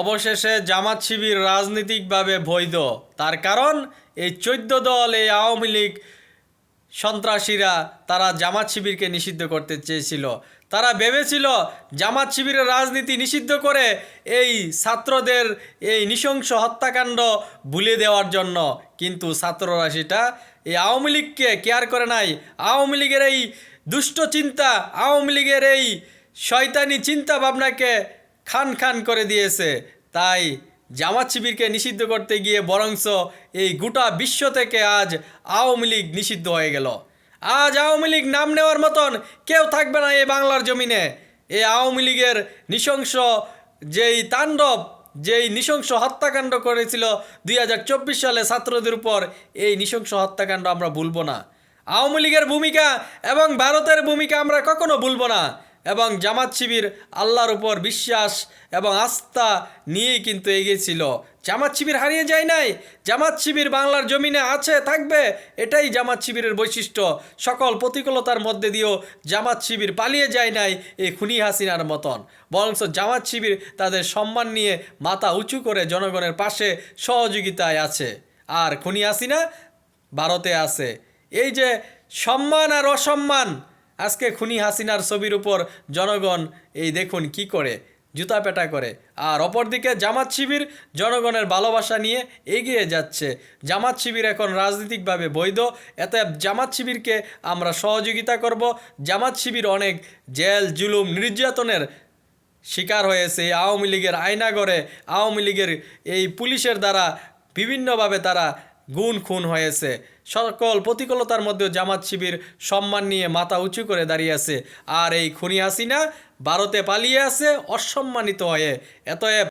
অবশেষে জামাত শিবির রাজনৈতিকভাবে বৈধ। তার কারণ, এই চোদ্দ দল, এই আওয়ামী লীগ সন্ত্রাসীরা তারা জামাত শিবিরকে নিষিদ্ধ করতে চেয়েছিল। তারা ভেবেছিল, জামাত শিবিরের রাজনীতি নিষিদ্ধ করে এই ছাত্রদের এই নৃশংস হত্যাকাণ্ড ভুলে দেওয়ার জন্য। কিন্তু ছাত্ররা সেটা এই আওয়ামী লীগকে কেয়ার করে নাই। আওয়ামী লীগের এই দুষ্ট চিন্তা, আওয়ামী লীগের এই শয়তানি চিন্তা ভাবনাকে খান খান করে দিয়েছে। তাই জামাত শিবিরকে নিষিদ্ধ করতে গিয়ে বরংস এই গোটা বিশ্ব থেকে আজ আওয়ামী লীগ নিষিদ্ধ হয়ে গেল। আজ আওয়ামী লীগ নাম নেওয়ার মতন কেউ থাকবে না এই বাংলার জমিনে। এই আওয়ামী লীগের নৃশংস যেই তাণ্ডব, যেই নৃশংস হত্যাকাণ্ড করেছিল দুই হাজার চব্বিশ সালে ছাত্রদের উপর, এই নৃশংস হত্যাকাণ্ড আমরা ভুলব না। আওয়ামী লীগের ভূমিকা এবং ভারতের ভূমিকা আমরা কখনো ভুলব না। এবং জামাত শিবির আল্লাহর উপর বিশ্বাস এবং আস্থা নিয়েই কিন্তু এগিয়েছিল। জামাত শিবির হারিয়ে যায় নাই। জামাত শিবির বাংলার জমিনে আছে, থাকবে। এটাই জামাত শিবিরের বৈশিষ্ট্য। সকল প্রতিকূলতার মধ্যে দিয়েও জামাত শিবির পালিয়ে যায় নাই এই খুনি হাসিনার মতন। বরঞ্চ জামাত শিবির তাদের সম্মান নিয়ে মাথা উঁচু করে জনগণের পাশে সহযোগিতায় আছে। আর খুনি হাসিনা ভারতে আছে। এই যে সম্মান আর অসম্মান আজকে খুনি হাসিনার ছবির উপর জনগণ, এই দেখুন কি করে, জুতা পেটা করে। আর অপরদিকে জামাত শিবির জনগণের ভালোবাসা নিয়ে এগিয়ে যাচ্ছে। জামাত শিবির এখন রাজনৈতিকভাবে বৈধ। এতে জামাত শিবিরকে আমরা সহযোগিতা করব। জামাত শিবির অনেক জেল, জুলুম, নির্যাতনের শিকার হয়েছে। আওয়ামী লীগের আয়নাগরে আওয়ামী লীগের এই পুলিশের দ্বারা বিভিন্নভাবে তারা গুণ খুন হয়েছে। সকল প্রতিকূলতার মধ্যেও জামাত শিবির সম্মান নিয়ে মাথা উঁচু করে দাঁড়িয়ে আছে। আর এই খুনি হাসিনা ভারতে পালিয়ে আছে অসম্মানিত হয়ে। এতএব